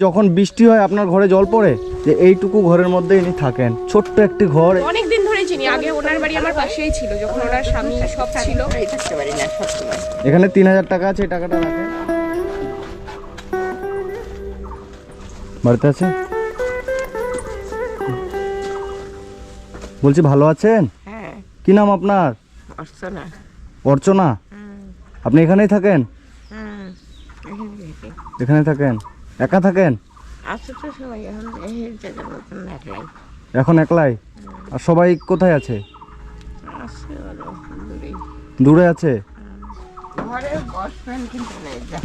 যখন বৃষ্টি হয় আপনার ঘরে জল পড়ে যে এইটুকু ঘরের মধ্যে ইনি থাকেন। ছোট্ট একটি ঘর। অনেক দিন ধরে চিনি। আগে ওনার বাড়ি আমার পাশেই ছিল যখন ওনার স্বামী সব ছিল। এই থাকতে পারি না সবসময় এখানে তিন হাজার টাকা আছে এই টাকাটা রাখেন। বাড়িতে আছে? বলছি ভালো আছেন? হ্যাঁ। কি নাম আপনার? আসছো না অর্চনা আপনি এখানেই থাকেন? থেকে। এখানে থাকেন? একা থাকেন? আসো তো সবাই এখন এই একলাই এখন একলাই? আর সবাই কোথায় আছে? দূরে দূরে আছে? ঘরে বসবেন কিন্তু নেই যা,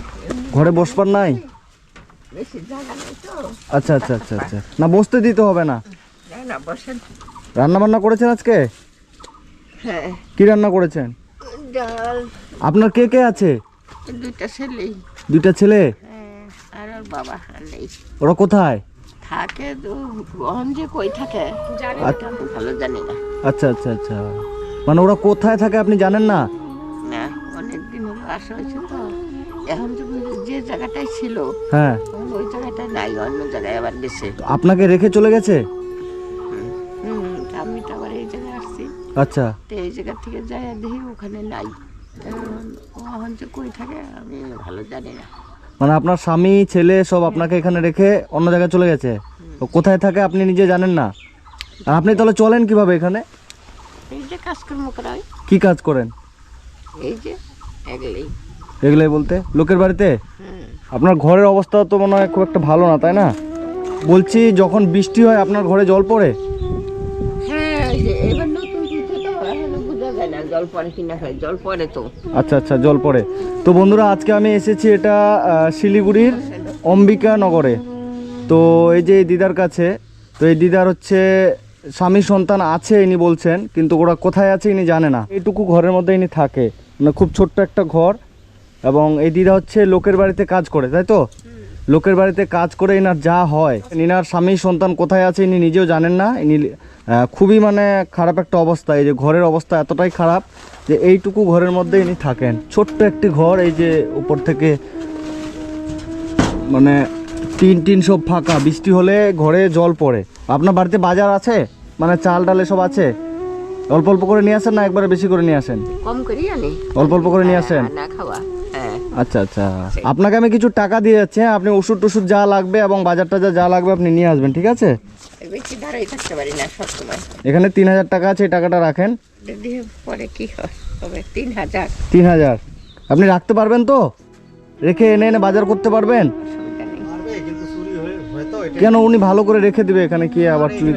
ঘরে বসবার নাই? বেশি জায়গা নেই তো। আচ্ছা আচ্ছা আচ্ছা আচ্ছা। না বসতে দিতে হবে না। যাই না বসেন। রান্না বান্না করেছেন আজকে? হ্যাঁ। কি রান্না করেছেন? ডাল। আপনার কে কে আছে? দুইটা ছেলেই। দুইটা ছেলে? হ্যাঁ। আর ওর বাবা নেই। ওরা কোথায়? থাকে তো যে কই থাকে জানি আমি ভালো জানি না। আচ্ছা আচ্ছা আচ্ছা। মানে ওরা কোথায় থাকে আপনি জানেন না? না অনেক দিন হলো আসা হয়েছে তো। এখন তো যে জায়গাটায় ছিল হ্যাঁ। ওই জায়গাটা নাই অন্য জায়গায় আবার গেছে। আপনাকে রেখে চলে গেছে? আমি তো আবার এই জায়গায় আসছি। আচ্ছা। তো এই জায়গা থেকে যাই দেখি ওখানে নাই। এখন কই থাকে আমি ভালো জানি না। মানে আপনার স্বামী ছেলে সব আপনাকে এখানে রেখে অন্য জায়গায় চলে গেছে। তো কোথায় থাকে আপনি নিজে জানেন না? আর আপনি তাহলে চলেন কীভাবে এখানে? এই যে কাজকর্ম করা হয়। কি কাজ করেন? এই যে এগুলোই। এগুলাই বলতে? লোকের বাড়িতে? আপনার ঘরের অবস্থা তো মনে হয় খুব একটা ভালো না তাই না? বলছি যখন বৃষ্টি হয় আপনার ঘরে জল পড়ে? পরে পরে আচ্ছা আচ্ছা জল পড়ে তো বন্ধুরা, আজকে আমি এসেছি এটা শিলিগুড়ির অম্বিকা নগরে। তো এই যে দিদার কাছে, তো এই দিদার হচ্ছে স্বামী সন্তান আছে ইনি বলছেন, কিন্তু ওরা কোথায় আছে ইনি জানে না। এইটুকু ঘরের মধ্যে ইনি থাকে। মানে খুব ছোট্ট একটা ঘর, এবং এই দিদা হচ্ছে লোকের বাড়িতে কাজ করে, তাই তো? লোকের বাড়িতে কাজ করে ইনার যা হয়। ইনার স্বামী সন্তান কোথায় আছে ইনি নিজেও জানেন না। ইনি খুবই মানে খারাপ একটা অবস্থা। এই যে ঘরের অবস্থা এতটাই খারাপ যে এইটুকু ঘরের মধ্যে ইনি থাকেন। ছোট্ট একটি ঘর এই যে উপর থেকে মানে টিন টিন সব ফাঁকা। বৃষ্টি হলে ঘরে জল পড়ে। আপনার বাড়িতে বাজার আছে? মানে চাল ডাল এসব আছে? অল্প অল্প করে নিয়ে আসেন না একবারে বেশি করে নিয়ে আসেন? কম করি অল্প অল্প করে নিয়ে আসেন? না খাওয়া। আচ্ছা আচ্ছা। আপনাকে আমি কিছু টাকা দিয়ে যাচ্ছি হ্যাঁ আপনি ওষুধ টষুধ যা লাগবে এবং বাজার টাজার যা লাগবে আপনি নিয়ে আসবেন ঠিক আছে? এখানে তিন হাজার টাকা আছে এই টাকাটা রাখেন। পরে কি হয় তবে তিন হাজার। তিন হাজার। আপনি রাখতে পারবেন তো? রেখে এনে এনে বাজার করতে পারবেন? কেন উনি ভালো করে রেখে দিবে এখানে কি আবার চুরি?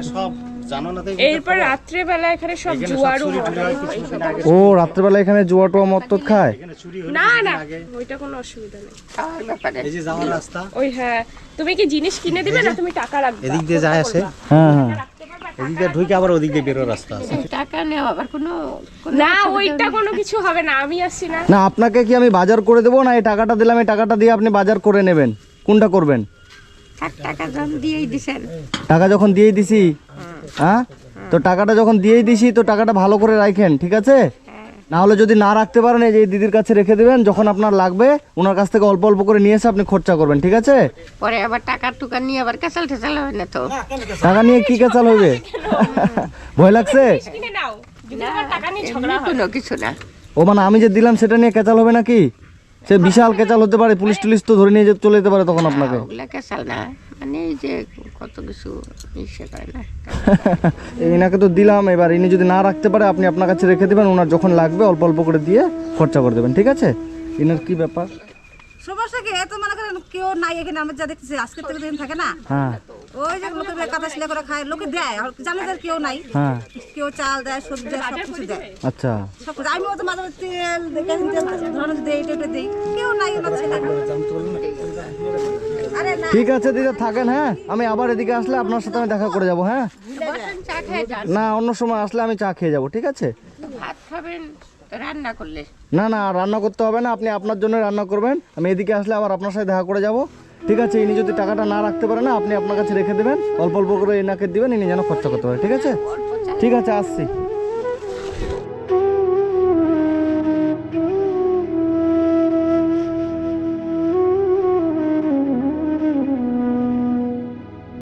এরপর রাত্রেবেলা এখানে সব জুয়ারও ও রাত্রেবেলা এখানে জুয়া টুয়া মত খায়? না না ওইটা কোনো অসুবিধা নেই। এই যে যাওয়ার রাস্তা। ওই হ্যাঁ তুমি কি জিনিস কিনে দিবে না তুমি টাকা রাখবে? এদিক দিয়ে যায় আসে। হ্যাঁ হ্যাঁ। এদিক ঢুকে আবার ওদিক দিয়ে বেরো রাস্তা আছে। টাকা নেওয়া আবার কোনো কোনো না ওইটা কোনো কিছু হবে না আমি আসছি না। না আপনাকে কি আমি বাজার করে দেবো? না এই টাকাটা দিলাম এই টাকাটা দিয়ে আপনি বাজার করে নেবেন। কোনটা করবেন? টাকা যখন দিয়েই দিছি হ্যাঁ। তো টাকাটা যখন দিয়েই দিছি তো টাকাটা ভালো করে রাখেন ঠিক আছে? না হলে যদি না রাখতে পারেন এই যে দিদির কাছে রেখে দেবেন যখন আপনার লাগবে ওনার কাছ থেকে অল্প অল্প করে নিয়ে এসে আপনি খরচা করবেন ঠিক আছে? পরে আবার টাকা টুকা নিয়ে আবার কেসাল টেসাল হবে না তো। টাকা নিয়ে কি কেচাল হবে ভয় লাগছে? কিনে নাও যদি তোমার টাকা নিয়ে ঝগড়া এমনি হয় কোনো কিছু না। ও মানে আমি যে দিলাম সেটা নিয়ে কেচাল হবে নাকি? সে বিশাল কেচাল হতে পারে পুলিশ টুলিশ তো ধরে নিয়ে যেতে চলে যেতে পারে তখন আপনাকে। ওগুলা কেসাল না মানে এই যে কত কিছু ইসে করে না। এনাকে তো দিলাম এবার ইনি যদি না রাখতে পারে আপনি আপনার কাছে রেখে দেবেন ওনার যখন লাগবে অল্প অল্প করে দিয়ে খরচা করে দেবেন ঠিক আছে? ইনার কি ব্যাপার? সমস্যা কি এত মনে করেন কেউ নাই এখানে আমরা যা দেখতেছি আজকের থেকে দিন থাকে না? হ্যাঁ। ওই যে লোকের কাঁথা সিলাই করে খায় লোকে দেয় আর জানে যে কেউ নাই। হ্যাঁ। কেউ চাল দেয় সবজি দেয় সব কিছু দেয়। আচ্ছা। কিছু তো মাঝে মাঝে তেল ধরনের দেই টেপে দেই কেউ নাই ঠিক আছে দিদা থাকেন হ্যাঁ? আমি আবার এদিকে আসলে আপনার সাথে আমি দেখা করে যাব হ্যাঁ? না অন্য সময় আসলে আমি চা খেয়ে যাব ঠিক আছে? ভাত খাবেন রান্না করলে। না না রান্না করতে হবে না আপনি আপনার জন্য রান্না করবেন। আমি এদিকে আসলে আবার আপনার সাথে দেখা করে যাব। ঠিক আছে ইনি যদি টাকাটা না রাখতে পারে না আপনি আপনার কাছে রেখে দেবেন অল্প অল্প করে এনাকে দেবেন ইনি যেন খরচা করতে পারে ঠিক আছে? ঠিক আছে আসছি।